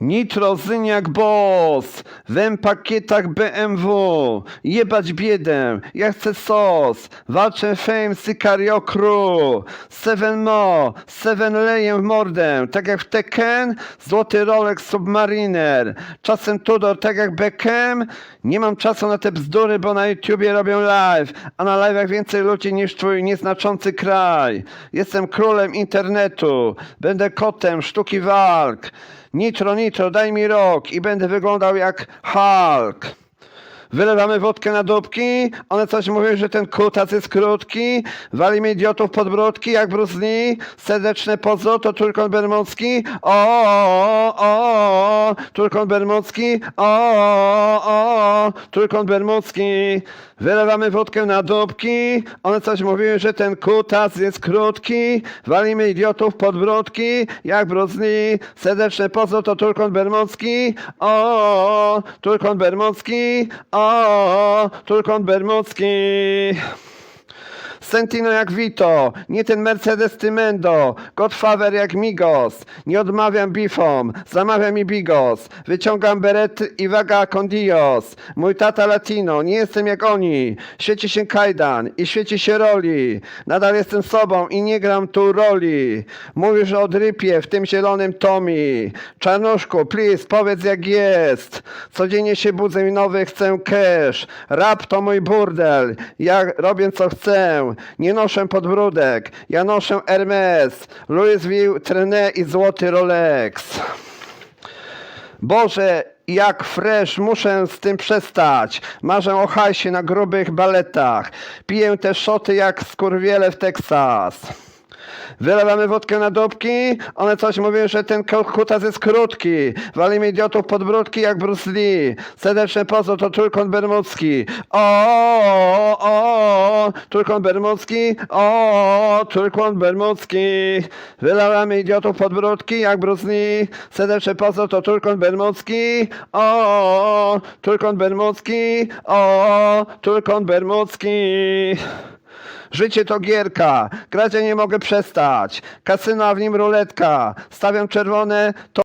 Nitrozyniak Boss, w M-pakietach BMW, jebać biedę, ja chcę sos, walczę Fame, Sicario Crew, Seven Mo, Seven lejem w mordę, tak jak w Tekken, złoty Rolex Submariner, czasem Tudor, tak jak Beckham, nie mam czasu na te bzdury, bo na YouTubie robią live, a na live'ach więcej ludzi niż twój nieznaczący kraj. Jestem królem internetu, będę kotem sztuki walk. Nitro, nitro, daj mi rok i będę wyglądał jak Hulk. Wylewamy wódkę na dupki, one coś mówią, że ten kutas jest krótki, walimy idiotów pod bródki jak Bruce Lee, serdeczne pozo to Turkon Bermudzki, o, o, o, o, Turkon Bermudzki, o, o, o, Turkon Bermudzki. Wylewamy wódkę na dupki, one coś mówiły, że ten kutas jest krótki, walimy idiotów pod bródki jak Bruce serdeczne pozo to Turkon Bermudzki, o, o, o, Turkon Bermudzki, Turkon Bermudzki. Sentino jak Vito, nie ten Mercedes Tymendo, Godfather jak Migos, nie odmawiam bifom, zamawiam mi bigos, wyciągam berety i waga con mój tata latino, nie jestem jak oni, świeci się kajdan i świeci się roli, nadal jestem sobą i nie gram tu roli, mówisz o drypie w tym zielonym Tomi, Czarnuszku, please, powiedz jak jest, codziennie się budzę i nowy chcę cash, rap to mój burdel, ja robię co chcę, nie noszę podbródek, ja noszę Hermes, Louis V, Trené i złoty Rolex. Boże, jak fresh, muszę z tym przestać. Marzę o hajsie na grubych baletach. Piję te szoty jak skurwiele w Teksas. Wylewamy wódkę na dupki, one coś mówią, że ten kutas jest krótki. Walimy idiotów pod brudki jak Bruce Lee. Serdeczne pozo to Turkon Bermudzki. O, o, Turkon Bermudzki. O, Turkon Bermudzki. Wylewamy idiotów pod brudki jak Bruce Lee. Serdeczne pozo to Turkon Bermudzki. O, Turkon Bermudzki. O, Turkon Bermudzki. Życie to gierka, grać ja nie mogę przestać. Kasyno, a w nim ruletka. Stawiam czerwone, to